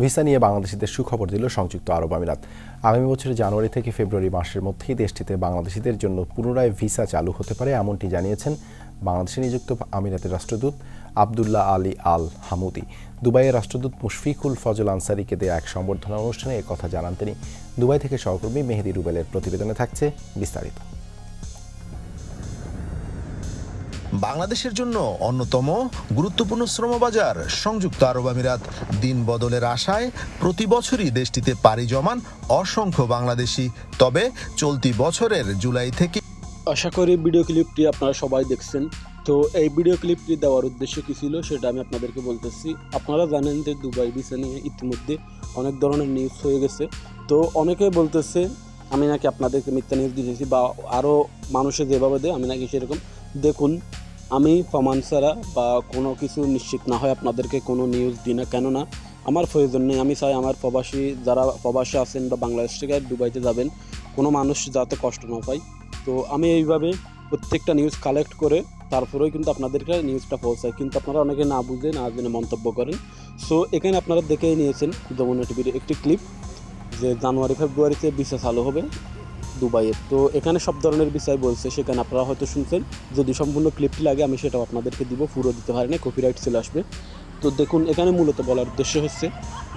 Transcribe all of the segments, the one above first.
Visa নিয়ে বাংলাদেশিদের সুখবর দিল সংযুক্ত আরব আমিরাত। আগামী বছরের জানুয়ারি থেকে ফেব্রুয়ারি মাসের মধ্যেই দেশটিতে বাংলাদেশিদের জন্য পুনরায় ভিসা চালু হতে পারে এমনটি জানিয়েছেন বাংলাদেশে নিযুক্ত আমিরাতের রাষ্ট্রদূত আবদুল্লাহ আলী আল হামুদি। দুবাইয়ের রাষ্ট্রদূত মুশফিকুল ফজল আনসারিকে দেয়া এক সম্বর্ধনা অনুষ্ঠানে কথা জানান তিনি। দুবাই থেকে সহকর্মী মেহেদি রুবেলের প্রতিবেদনে থাকছে বিস্তারিত। বাংলাদেশের জন্য অন্যতম গুরুত্বপূর্ণ শ্রমবাজার সংযুক্ত আরব আমিরাত। দিন বদলের আশায় প্রতি বছরই দেশটিতে পাড়ি জমান অসংখ্য বাংলাদেশি। তবে চলতি বছরের জুলাই থেকে আশা করি ভিডিও ক্লিপটি আপনারা সবাই দেখছেন। তো এই ভিডিও ক্লিপটি দেওয়ার উদ্দেশ্য কী ছিল সেটা আমি আপনাদেরকে বলতেছি। আপনারা জানেন যে দুবাই ভিসা নিয়ে ইতিমধ্যে অনেক ধরনের নিউজ হয়ে গেছে। তো অনেকে বলতেছে, আমি নাকি আপনাদেরকে মিথ্যা নিউজ দিতেছি বা আরও মানুষে যেভাবে দেয়, আমি নাকি সেরকম। দেখুন আমি প্রমাণ ছাড়া বা কোনো কিছু নিশ্চিত না হয় আপনাদেরকে কোনো নিউজ দিই না। কেননা, আমার প্রয়োজন নেই। আমি চাই আমার প্রবাসী যারা প্রবাসী আছেন বা বাংলাদেশ থেকে দুবাইতে যাবেন, কোনো মানুষ যাতে কষ্ট না পায়। তো আমি এইভাবে প্রত্যেকটা নিউজ কালেক্ট করে তারপরেও কিন্তু আপনাদেরকে নিউজটা পৌঁছায় কিন্তু আপনারা অনেকে না বুঝে না জেনে মন্তব্য করেন। সো এখানে আপনারা দেখেই নিয়েছেন যমুনা টিভির একটি ক্লিপ যে জানুয়ারি, ফেব্রুয়ারিতে ভিসা চালু হবে। দুবাইয়ের। তো এখানে সব ধরনের বিষয় বলছে, সেখানে আপনারা হয়তো শুনছেন, যদি সম্পূর্ণ ক্লিপটি লাগে, আমি সেটাও আপনাদেরকে দিব, পুরো দিতে পারি না কপিরাইট চলে আসবে। তো দেখুন, এখানে মূলত বলার উদ্দেশ্য হচ্ছে,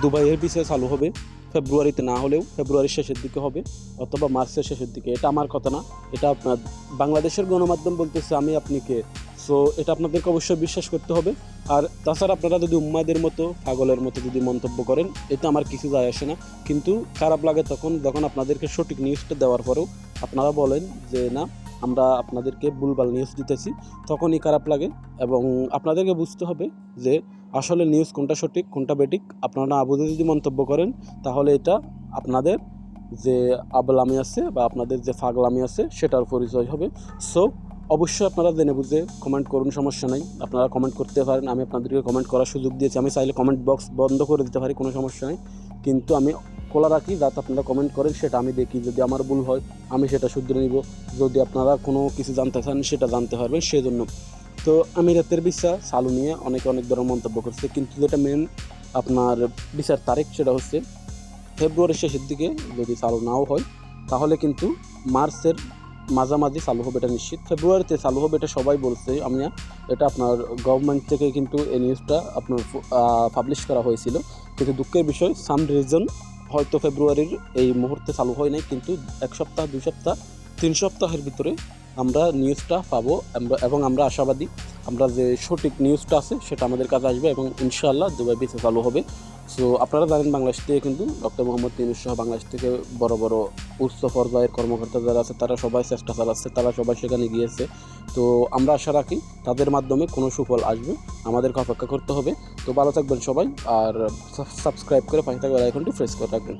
দুবাইয়ের বিষয় চালু হবে ফেব্রুয়ারিতে না হলেও ফেব্রুয়ারির শেষের দিকে হবে, অথবা মার্চের শেষের দিকে। এটা আমার কথা না, এটা আপনার বাংলাদেশের গণমাধ্যম বলতেছে, আমি আপনি কে সো এটা আপনাদেরকে অবশ্যই বিশ্বাস করতে হবে। আর তাছাড়া আপনারা যদি উম্মাদের মতো, পাগলের মতো যদি মন্তব্য করেন, এতে আমার কিছু যায় আসে না। কিন্তু খারাপ লাগে তখন, যখন আপনাদেরকে সঠিক নিউজটা দেওয়ার পরেও আপনারা বলেন যে, না, আমরা আপনাদেরকে ভুলভাল নিউজ দিতেছি। তখনই খারাপ লাগে এবং আপনাদেরকে বুঝতে হবে যে, আসলে নিউজ কোনটা সঠিক, কোনটা বেটিক আপনারা বুঝে যদি মন্তব্য করেন, তাহলে এটা আপনাদের যে আবলামি আছে বা আপনাদের যে ফাগলামি আছে, সেটার পরিচয় হবে। সো অবশ্যই আপনারা জেনে বুঝে কমেন্ট করুন, সমস্যা নাই। আপনারা কমেন্ট করতে পারেন, আমি আপনাদেরকে কমেন্ট করার সুযোগ দিয়েছি। আমি চাইলে কমেন্ট বক্স বন্ধ করে দিতে পারি, কোনো সমস্যা নেই। কিন্তু আমি খোলা রাখি, যাতে আপনারা কমেন্ট করেন, সেটা আমি দেখি। যদি আমার ভুল হয়, আমি সেটা শুধরে নিব। যদি আপনারা কোনো কিছু জানতে চান, সেটা জানতে পারবেন, সেজন্য। তো আমি রাতের বিচার চালু নিয়ে অনেকে অনেক ধরনের মন্তব্য করছে। কিন্তু যেটা মেন আপনার বিচার তারিখ সেটা হচ্ছে ফেব্রুয়ারির শেষের দিকে যদি চালু নাও হয়, তাহলে কিন্তু মার্চের মাঝামাঝি চালু হবে, এটা নিশ্চিত। ফেব্রুয়ারিতে চালু হবে, এটা সবাই বলছে। আমি, এটা আপনার গভর্নমেন্ট থেকে কিন্তু এই নিউজটা আপনার পাবলিশ করা হয়েছিল। কিন্তু দুঃখের বিষয় সাম রিজন হয়তো ফেব্রুয়ারির এই মুহূর্তে চালু হয় নাই, কিন্তু এক সপ্তাহ, দুই সপ্তাহ, তিন সপ্তাহের ভিতরে আমরা নিউজটা পাবো এবং আমরা আশাবাদী আমরা যে সঠিক নিউজটা আছে, সেটা আমাদের কাছে আসবে এবং ইনশাআল্লাহ দুবাই বিসে চালু হবে। সো আপনারা জানেন বাংলাদেশ থেকে কিন্তু ডক্টর মোহাম্মদ তিনুস সহ বাংলাদেশ থেকে বড় বড় উচ্চ পর্যায়ের কর্মকর্তা যারা আছে, তারা সবাই চেষ্টা চালাচ্ছে, তারা সবাই সেখানে গিয়েছে। তো, আমরা আশা রাখি তাদের মাধ্যমে কোনো সুফল আসবে। আমাদেরকে অপেক্ষা করতে হবে। তো, ভালো থাকবেন সবাই আর সাবস্ক্রাইব করে পাশে থাকবে আইকনটি প্রেস করে রাখবেন।